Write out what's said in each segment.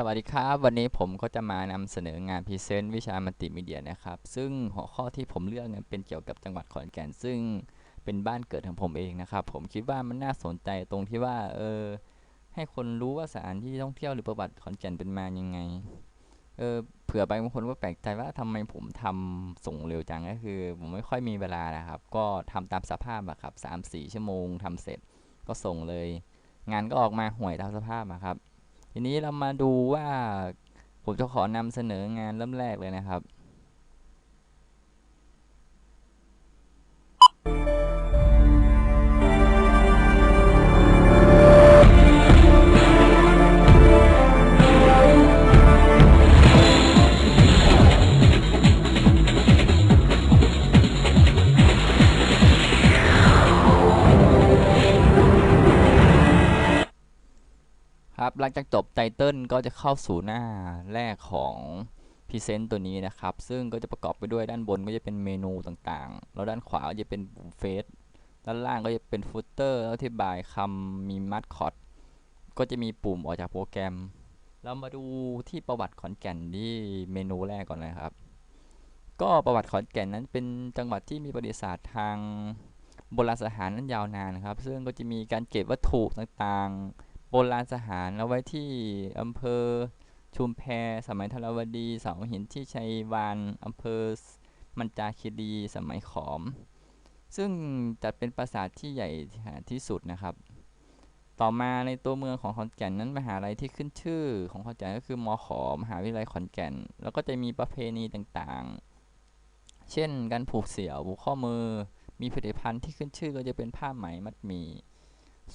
สวัสดีครับ วันนี้ผมก็จะมานำเสนองานพรีเซนต์วิชามัลติมีเดียนะครับ ซึ่งหัวข้อที่ผมเลือกเนี่ยเป็นเกี่ยวกับจังหวัดขอนแก่น ซึ่งเป็นบ้านเกิดของผมเองนะครับ ผมคิดว่ามันน่าสนใจตรงที่ว่า เออ ให้คนรู้ว่าสถานที่ท่องเที่ยวหรือประวัติขอนแก่นเป็นมายังไง เออเผื่อไปบางคนก็แปลกใจว่าทำไมผมทำส่งเร็วจังก็คือ ผมไม่ค่อยมีเวลานะครับ ก็ทำตามสภาพอะครับสามสี่ชั่วโมงทำเสร็จก็ส่งเลย งานก็ออกมาห่วยตามสภาพอะครับ ทีนี้เรามาดูว่าผมจะขอนำเสนองานเริ่มแรกเลยนะครับ หลังจากจบไตเติลก็จะเข้าสู่หน้าแรกของพรีเซนต์ตัวนี้นะครับ ซึ่งก็จะประกอบไปด้วยด้านบนก็จะเป็นเมนูต่างๆ แล้วด้านขวาก็จะเป็นปุ่มเฟซด้านล่างก็จะเป็นฟุตเตอร์แล้วอธิบายคำมีมัดคอตก็จะมีปุ่มออกจากโปรแกรม เรามาดูที่ประวัติขอนแก่นที่เมนูแรกก่อนนะครับ ก็ประวัติขอนแก่นนั้นเป็นจังหวัดที่มีประวัติศาสตร์ทางโบราณสถานนั้นยาวนานนะครับ ซึ่งก็จะมีการเก็บวัตถุต่างๆ โบราณสถานเอาไว้ที่อำเภอชุมแพสมัยธรวดี เสาหินที่ชัยวานอำเภอมันจาคีรีสมัยขอม ซึ่งจัดเป็นปราสาทที่ใหญ่ที่สุดนะครับ ต่อมาในตัวเมืองของขอนแก่นนั้นมหาลัยที่ขึ้นชื่อของขอนแก่นก็คือมอขอมหาวิทยาลัยขอนแก่น แล้วก็จะมีประเพณีต่างๆ เช่นการผูกเสี่ยวผูกข้อมือ มีผลิตภัณฑ์ที่ขึ้นชื่อก็จะเป็นผ้าไหมมัดหมี่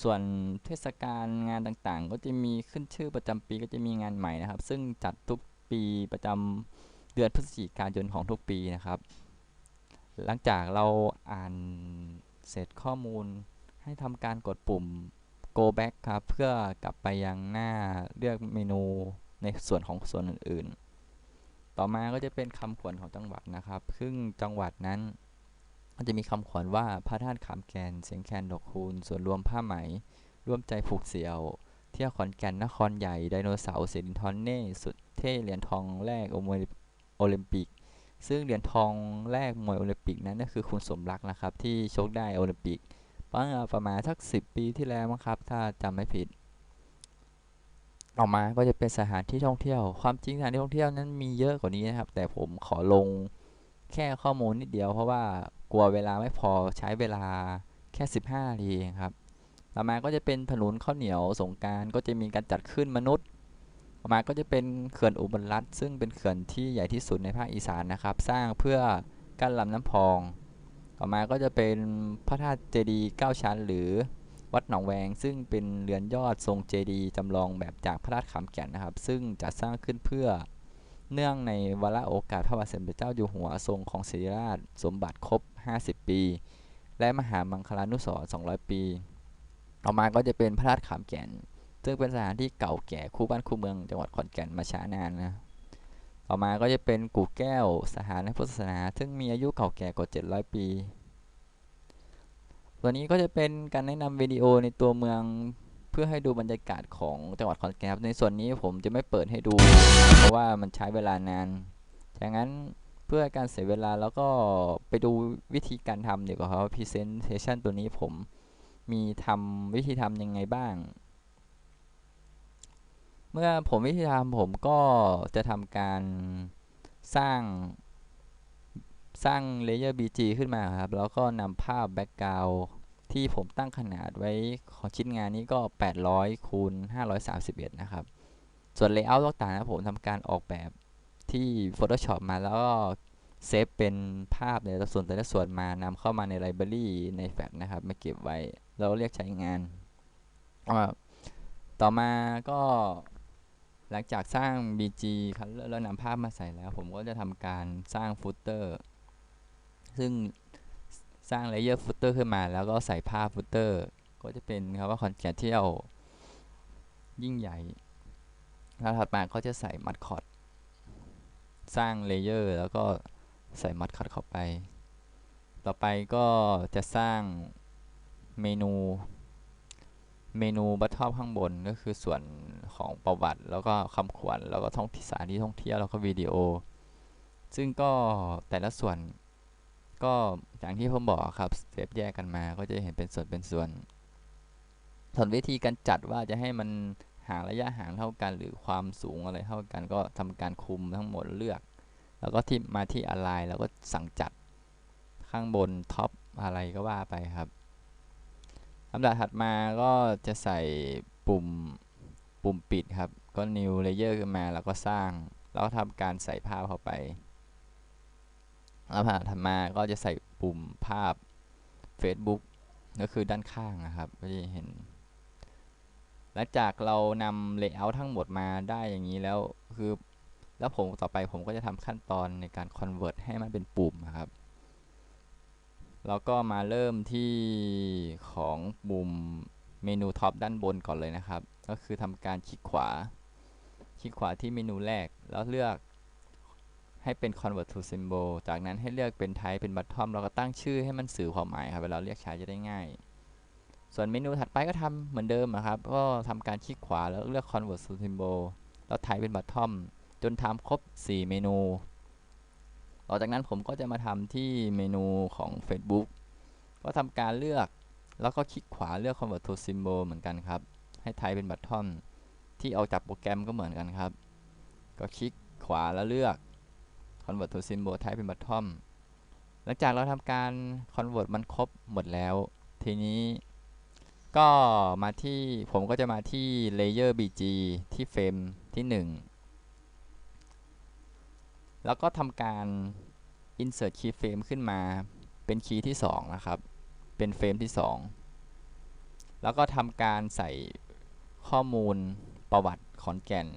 ส่วนเทศกาลงานต่างๆ ก็จะมีขึ้นชื่อประจำปีก็จะมีงานใหม่นะครับ ซึ่งจัดทุกปีประจำเดือนพฤศจิกายนของทุกปีนะครับ หลังจากเราอ่านเสร็จข้อมูลให้ทำการกดปุ่ม go back ครับ เพื่อกลับไปยังหน้าเลือกเมนูในส่วนของส่วนอื่น ๆ ต่อมาก็จะเป็นคำขวัญของจังหวัดนะครับ ซึ่งจังหวัดนั้น ก็จะมีคำขวัญว่าพระธาตุขามแกน เสียงแคนดอกคูณ ส่วนรวมผ้าไหม ร่วมใจผูกเสี่ยว เที่ยวขอนแก่นนครใหญ่ไดโนเสาร์เซรินทอนเน่สุดเท่เหรียญทองแรกโอลิมปิก ซึ่งเหรียญทองแรกมวยโอลิมปิกนั้นก็คือคุณสมรักนะครับ ที่ชกได้โอลิมปิกประมาณสักสิปีที่แล้วมั้งครับ ถ้าจำไม่ผิดออกมาก็จะเป็นสถานที่ท่องเที่ยว ความจริงสถานที่ท่องเที่ยวนั้นมีเยอะกว่านี้นะครับ แต่ผมขอลงแค่ข้อมูลนิดเดียวเพราะว่า กลัวเวลาไม่พอใช้เวลาแค่ 15นาทีเองครับ ต่อมาก็จะเป็นถนนข้าวเหนียวสงการก็จะมีการจัดขึ้นมนุษย์ ต่อมาก็จะเป็นเขื่อนอุบลรัตน์ซึ่งเป็นเขื่อนที่ใหญ่ที่สุดในภาคอีสานนะครับ สร้างเพื่อกั้นลำน้ำพอง ต่อมาก็จะเป็นพระธาตุเจดีย์เก้าชั้น หรือวัดหนองแวง ซึ่งเป็นเรือนยอดทรงเจดีย์จำลองแบบจากพระธาตุขามแก่นนะครับ ซึ่งจัดสร้างขึ้นเพื่อเนื่องในวาระโอกาสพระบาทสมเด็จเจ้าอยู่หัวทรงของศิริราชสมบัติครบ 50 ปี และมหามังคลานุสร200 ปี ต่อมาก็จะเป็นพระธาตุขามแก่น ซึ่งเป็นสถานที่เก่าแก่คู่บ้านคู่เมืองจังหวัดขอนแก่นมาช้านานนะต่อมาก็จะเป็นกู่แก้วสถานในพุทธศาสนา ซึ่งมีอายุเก่าแก่กว่า 700 ปีตัวนี้ก็จะเป็นการแนะนำวิดีโอในตัวเมืองเพื่อให้ดูบรรยากาศของจังหวัดขอนแก่นครับในส่วนนี้ผมจะไม่เปิดให้ดู เพราะว่ามันใช้เวลานานดังนั้น พื่อการเสียเวลาแล้วก็ไปดูวิธีการทำเดี๋ยวกับเขา presentation ตัวนี้ผมมีทำวิธีทำยังไงบ้าง เมื่อผมวิธีทำผมก็จะทำการสร้างสร้างเลเยอร์ BG ขึ้นมาครับ แล้วก็นำภาพแบ็กกราวที่ผมตั้งขนาดไว้ของชิ้นงานนี้ก็ 800คูณ531 นะครับ ส่วน Layout ต่างๆนะผมทำการออกแบบ ที่ Photoshop มาแล้วก็เซฟเป็นภาพในส่วนแต่ละส่วนมานำเข้ามาในไลบรารีในแฟลชนะครับมาเก็บไว้แล้วเรียกใช้งาน ต่อมาก็หลังจากสร้าง BG แล้วนำภาพมาใส่แล้ว ผมก็จะทำการสร้างฟุตเตอร์ ซึ่งสร้างเลเยอร์ฟุตเตอร์ขึ้นมา แล้วก็ใส่ภาพฟุตเตอร์ก็จะเป็นคำว่าคอนแกนเที่ยวยิ่งใหญ่แล้วถัดมาก็จะใส่มัดคอด สร้างเลเยอร์แล้วก็ใส่มัดคอดเข้าไป ต่อไปก็จะสร้างเมนูเมนูบัตทอมข้างบนก็คือส่วนของประวัติ แล้วก็คำขวัญแล้วก็ท่องที่สถานที่ท่องเที่ยวแล้วก็วิดีโอ ซึ่งก็แต่ละส่วนก็อย่างที่ผมบอกครับเซฟแยกกันมาก็จะเห็นเป็นส่วนเป็นส่วนส่วนวิธีการจัดว่าจะให้มัน ห่างระยะห่างเท่ากัน หรือความสูงอะไรเท่ากัน ก็ทำการคุมทั้งหมดเลือก แล้วก็ที่มาที่อะไรแล้วก็สั่งจัดข้างบนท็อปอะไรก็ว่าไปครับลำดับถัดมาก็จะใส่ปุ่มปุ่มปิดครับ ก็ new layer ขึ้นมาแล้วก็สร้าง แล้วก็ทำการใส่ภาพเข้าไปลำดับถัดมาก็จะใส่ปุ่มภาพ Facebook ก็คือด้านข้างนะครับก็จะเห็น หลังจากเรานำ layout ทั้งหมดมาได้อย่างนี้แล้วคือแล้วผมต่อไปผมก็จะทำขั้นตอนในการ convert ให้มันเป็นปุ่มนะครับเราก็มาเริ่มที่ของปุ่มเมนูท็อปด้านบนก่อนเลยนะครับ ก็คือทำการคลิกขวา คลิกขวาที่เมนูแรก แล้วเลือกให้เป็น convert to symbol จากนั้นให้เลือกเป็น type เป็น bottom เราก็ตั้งชื่อให้มันสื่อความหมายครับ เวลาเรียกใช้จะได้ง่าย ส่วนเมนูถัดไปก็ทำเหมือนเดิมนะครับ ก็ทำการคลิกขวาแล้วเลือก convert to symbol แล้ว type เป็น bottom จนทำครบ 4 เมนู ต่อจากนั้นผมก็จะมาทำที่เมนูของ Facebook ก็ทำการเลือกแล้วก็คลิกขวาเลือก Convert to Symbol เหมือนกันครับ ให้ไทยเป็นบัตทอนที่เอาจากโปรแกรมก็เหมือนกันครับ ก็คลิกขวาแล้วเลือก Convert to Symbol ไทยเป็นบัตทอนหลังจากเราทำการ Convert มันครบหมดแล้ว ทีนี้ ก็มาที่ผมก็จะมาที่ Layer BG ที่เฟรมที่ 1 แล้วก็ทำการ insert keyframe ขึ้นมาเป็นคีย์ที่ 2 นะครับ เป็นเฟรมที่ 2 แล้วก็ทำการใส่ข้อมูลประวัติขอนแก่น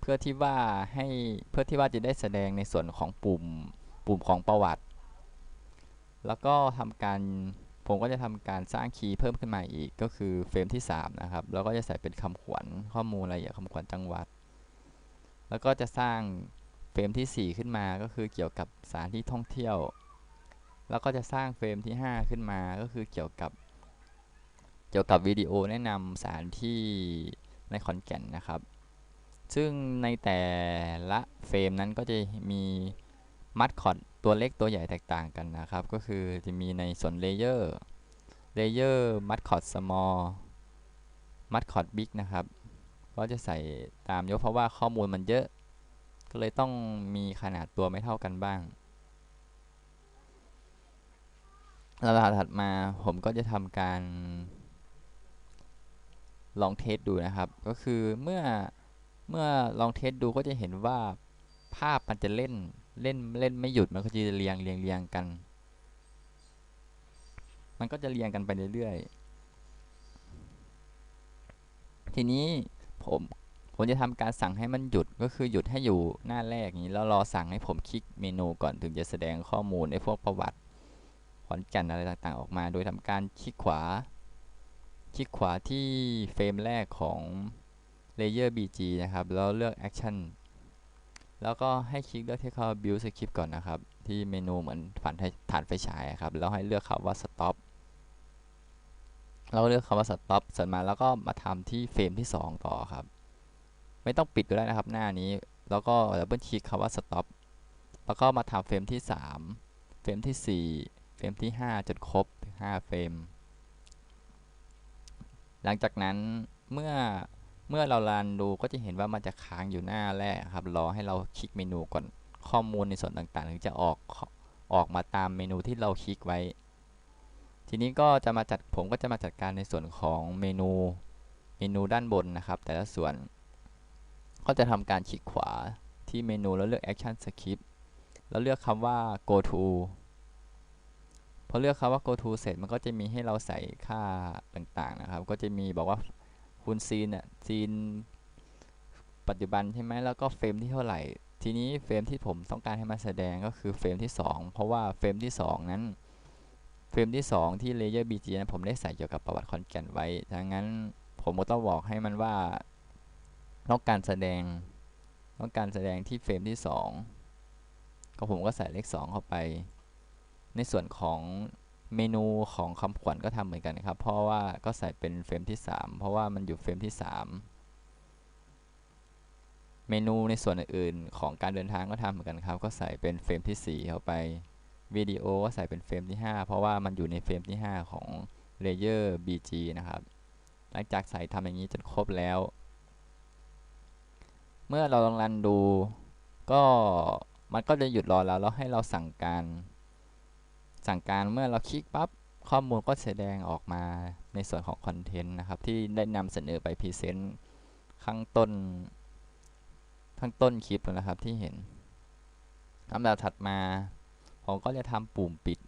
เพื่อที่ว่าให้เพื่อที่ว่าจะได้แสดงในส่วนของปุ่มปุ่มของประวัติ แล้วก็ทำการ ผมก็จะทำการสร้างคีย์เพิ่มขึ้นมาอีกก็คือเฟรมที่ 3 นะครับ แล้วก็จะใส่เป็นคำขวัญข้อมูลอะไรอย่างคำขวัญจังหวัด แล้วก็จะสร้างเฟรมที่ 4 ขึ้นมาก็คือเกี่ยวกับสถานที่ท่องเที่ยว แล้วก็จะสร้างเฟรมที่ 5 ขึ้นมาก็คือเกี่ยวกับ เกี่ยวกับวิดีโอแนะนำสถานที่ในขอนแก่นนะครับ ซึ่งในแต่ละเฟรมนั้นก็จะมี มัดคอดตัวเล็กตัวใหญ่แตกต่างกันนะครับ ก็คือจะมีในส่วนเลเยอร์เลเยอร์มัดคอดสมอลมัดคอดบิ๊กนะครับก็จะใส่ตามยกเพราะว่าข้อมูลมันเยอะ ก็เลยต้องมีขนาดตัวไม่เท่ากันบ้างระดับถัดมาผมก็จะทำการ ลองเทสดูนะครับ ก็คือเมื่อเมื่อลองเทสดูก็จะเห็นว่าภาพมันจะเล่น เล่นเล่นไม่หยุดมันก็จะเรียงเรียงเรียงกัน มันก็จะเรียงกันไปเรื่อยๆ ทีนี้ผมผมจะทำการสั่งให้มันหยุดก็คือหยุดให้อยู่หน้าแรกนี้แล้วรอสั่งให้ผมคลิกเมนูก่อนถึงจะแสดงข้อมูลในพวกประวัติขอนแก่นอะไรต่างๆ ออกมา โดยทำการคลิกขวา คลิกขวาที่เฟรมแรกของ Layer BG นะครับ แล้วเลือก Action แล้วก็ให้คลิกเลือกที่เขา Build Script ก่อนนะครับ ที่เมนูเหมือนผ่านฐานไฟฉายครับ แล้วให้เลือกคำว่า Stop เราเลือกคำว่า Stop เสร็จมาแล้วก็มาทำที่เฟรมที่ 2 ต่อครับ ไม่ต้องปิดก็ได้นะครับ หน้านี้ แล้วก็ดับเบิลคลิกคำว่า stop แล้วก็มาทำเฟรมที่ 3 เฟรมที่ 4 เฟรมที่ 5 จนครบ 5 เฟรม หลังจากนั้นเมื่อ เมื่อเรารันดูก็จะเห็นว่ามันจะค้างอยู่หน้าแรกครับรอให้เราคลิกเมนูก่อนข้อมูลในส่วนต่างๆ ถึงจะออกออกมาตามเมนูที่เราคลิกไว้ ทีนี้ก็จะมาจัดผมก็จะมาจัดการในส่วนของเมนูเมนูด้านบนนะครับ แต่ละส่วน ก็จะทำการคลิกขวาที่เมนูแล้วเลือก Action Script แล้วเลือกคำว่า Go to พอเลือกคำว่า Go to เสร็จมันก็จะมีให้เราใส่ค่าต่างๆนะครับ ก็จะมีบอกว่า คุณซีนอะซีนปัจจุบันใช่ไหมแล้วก็เฟรมที่เท่าไหร่ ทีนี้เฟรมที่ผมต้องการให้มาแสดงก็คือเฟรมที่ 2 เพราะว่าเฟรมที่ 2 นั้น เฟรมที่ 2 ที่ Layer BG นั้นผมได้ใส่เกี่ยวกับประวัติคอนแกนไว้ดังนั้นผมก็ต้องบอกให้มันว่าต้องการแสดงต้องการแสดงที่เฟรมที่ 2 ก็ผมก็ใส่เลข 2 เข้าไป ในส่วนของ เมนูของคำขวัญก็ทำเหมือนกันครับ เพราะว่าก็ใส่เป็นเฟรมที่ 3 เพราะว่ามันอยู่เฟรมที่ 3 เมนูในส่วนอื่นๆของการเดินทางก็ทำเหมือนกันครับ ก็ใส่เป็นเฟรมที่ 4 เข้าไปวิดีโอก็ใส่เป็นเฟรมที่ 5 เพราะว่ามันอยู่ในเฟรมที่ 5 ของ Layer BG นะครับ หลังจากใส่ทำอย่างนี้จนครบแล้ว เมื่อเราลองรันดู ก็มันก็จะหยุดรอแล้วแล้วให้เราสั่งการ สั่งการเมื่อเราคลิกปั๊บข้อมูลก็แสดงออกมาในส่วนของคอนเทนต์นะครับ ที่ได้นำเสนอไปพรีเซนต์ข้างต้น ข้างต้นคลิปนะครับที่เห็นลำดับถัดมา ผมก็จะทำปุ่มปิด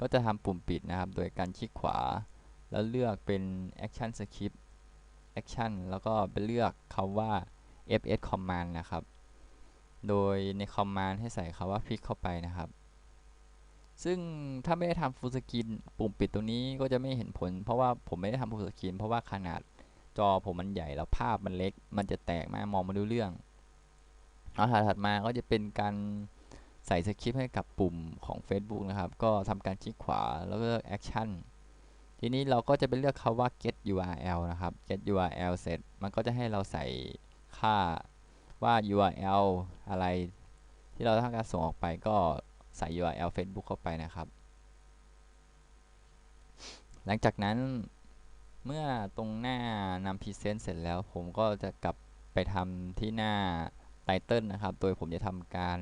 ก็จะทำปุ่มปิดนะครับ โดยการคลิกขวา แล้วเลือกเป็น Action Script Action แล้วก็ไปเลือกคำว่า fs command นะครับ โดยใน command ให้ใส่คำว่า pick เข้าไปนะครับ ซึ่งถ้าไม่ได้ทำ full screen ปุ่มปิดตรงนี้ก็จะไม่เห็นผล เพราะว่าผมไม่ได้ทำ full screen เพราะว่าขนาดจอผมมันใหญ่แล้วภาพมันเล็ก มันจะแตกมากมองไม่รู้เรื่องแล้วถัดมาก็จะเป็นการใส่สคริปต์ให้กับปุ่มของ Facebook นะครับ ก็ทำการคลิกขวาแล้วก็เลือก action ทีนี้เราก็จะไปเลือกคาว่า get URL นะครับ get URL เสร็จ มันก็จะให้เราใส่ค่าว่า URL อะไร ที่เราต้องการส่งออกไปก็ ใส่ URL Facebook เข้าไปนะครับ หลังจากนั้นเมื่อตรงหน้านำพรีเซนต์เสร็จแล้วผมก็จะกลับไปทำที่หน้าไตเติลนะครับ โดยผมจะทำการ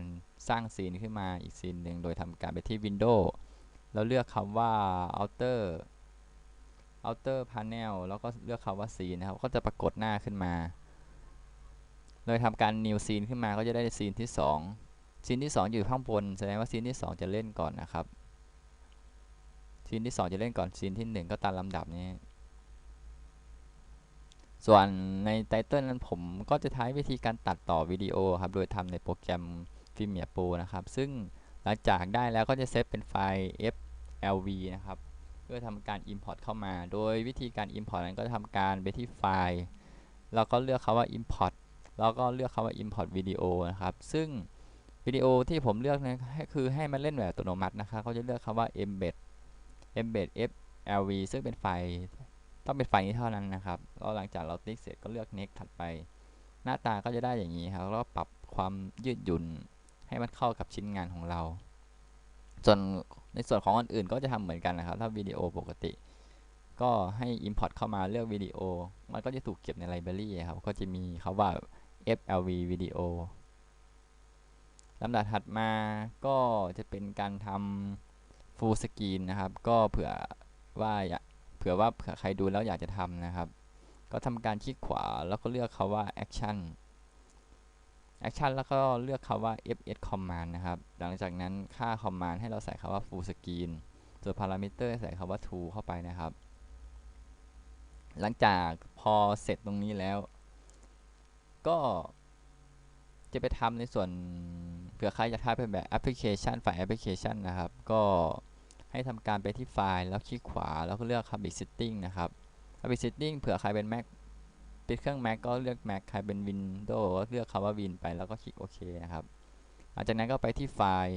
สร้างซีนขึ้นมาอีกซีนหนึ่ง โดยทำการไปที่ Windows แล้วเลือกคำว่า Outer Outer Panel แล้วก็เลือกคำว่า Scene นะครับ ก็จะปรากฏหน้าขึ้นมา โดยทำการ New Scene ขึ้นมาก็จะได้ซีนที่ 2 ซีนที่ 2 อยู่ข้างบนแสดงว่าซีนที่ 2 จะเล่นก่อนนะครับซีนที่ 2 จะเล่นก่อนซีนที่ 1 ก็ตามลำดับนี้ ส่วนในไตเติลนั้นผมก็จะใช้วิธีการตัดต่อวิดีโอครับโดยทำในโปรแกรม Premiere Pro นะครับ ซึ่งหลังจากได้แล้วก็จะเซฟเป็นไฟล์ FLV นะครับเพื่อทำการ Import เข้ามา โดยวิธีการ Import นั้นก็ทำการไปที่ไฟล์ แล้วก็เลือกคาว่า Import แล้วก็เลือกคาว่า Import Video นะครับ ซึ่ง วิดีโอที่ผมเลือกนะคือให้มันเล่นแบบอัตโนมัตินะครับเขาจะเลือกคาว่า Embed Embed FLV ซึ่งเป็นไฟล์ต้องเป็นไฟล์นี้เท่านั้นนะครับแล้วหลังจากเราติ๊กเสร็จก็เลือก Next ถัดไป หน้าตาก็จะได้อย่างนี้ครับแล้วก็ปรับความยืดหยุ่นให้มันเข้ากับชิ้นงานของเรา ส่วนในส่วนของอันอื่นก็จะทำเหมือนกันนะครับ ถ้าวิดีโอปกติ ก็ให้ Import เข้ามาเลือกวิดีโอ มันก็จะถูกเก็บในไลบรารีครับ ก็จะมีคาว่า FLV Video ลำดับถัดมาก็จะเป็นการทำ Full Screen นะครับ ก็เผื่อว่าอยากเผื่อว่าเผื่อใครดูแล้วอยากจะทำนะครับ ก็ทำการคลิกขวาแล้วก็เลือกคาว่า Action Action แล้วก็เลือกคาว่า fs command นะครับ หลังจากนั้นค่า command ให้เราใส่คาว่า full screen ส่วน parameter ใส่คาว่า to เข้าไปนะครับ หลังจากพอเสร็จตรงนี้แล้ว ก็จะไปทำในส่วน เผื่อใครจะทำเป็นแบบแอปพลิเคชันฝ่ายแอปพลิเคชันนะครับ ก็ให้ทำการไปที่ไฟล์แล้วคลิกขวาแล้วก็เลือก Public Setting นะครับ Public Setting เผื่อใครเป็น Mac เป็นเครื่อง Mac ก็เลือก Mac ใครเป็น Windows ก็เลือกคำว่า Win ไปแล้วก็คลิกโอเคนะครับหลังจากนั้นก็ไปที่ไฟล์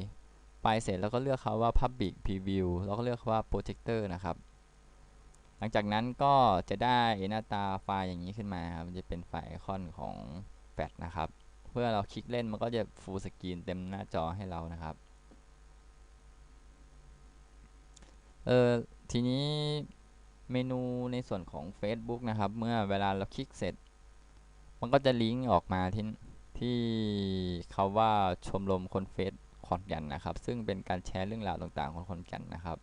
ไปเสร็จแล้วก็เลือกคำว่า Public Preview แล้วก็เลือกคำว่า Projector นะครับ หลังจากนั้นก็จะได้หน้าตาไฟล์อย่างนี้ขึ้นมาครับมันจะเป็นไฟล์ไอคอนของแฟลชนะครับ พื่อเราคลิกเล่นมันก็จะ Full Screen เต็มหน้าจอให้เรานะครับเออทีนี้เมนูในส่วนของ Facebook นะครับ เมื่อเวลาเราคลิกเสร็จ มันก็จะลิงก์ออกมาที่ที่เขาว่าชมรมคนเฟซขอนแก่นนะครับ ซึ่งเป็นการแชร์เรื่องราวต่างๆ ของคนแก่นนะครับ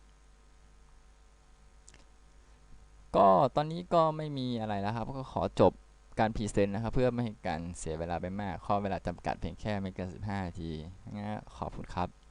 ก็ตอนนี้ก็ไม่มีอะไรแล้วครับ ก็ขอจบ การพรีเซนต์นะครับ เพื่อไม่ให้การเสียเวลาไปมากข้อเวลาจำกัดเพียงแค่ไม่เกิน 15 นาทีงั้นขอบคุณครับ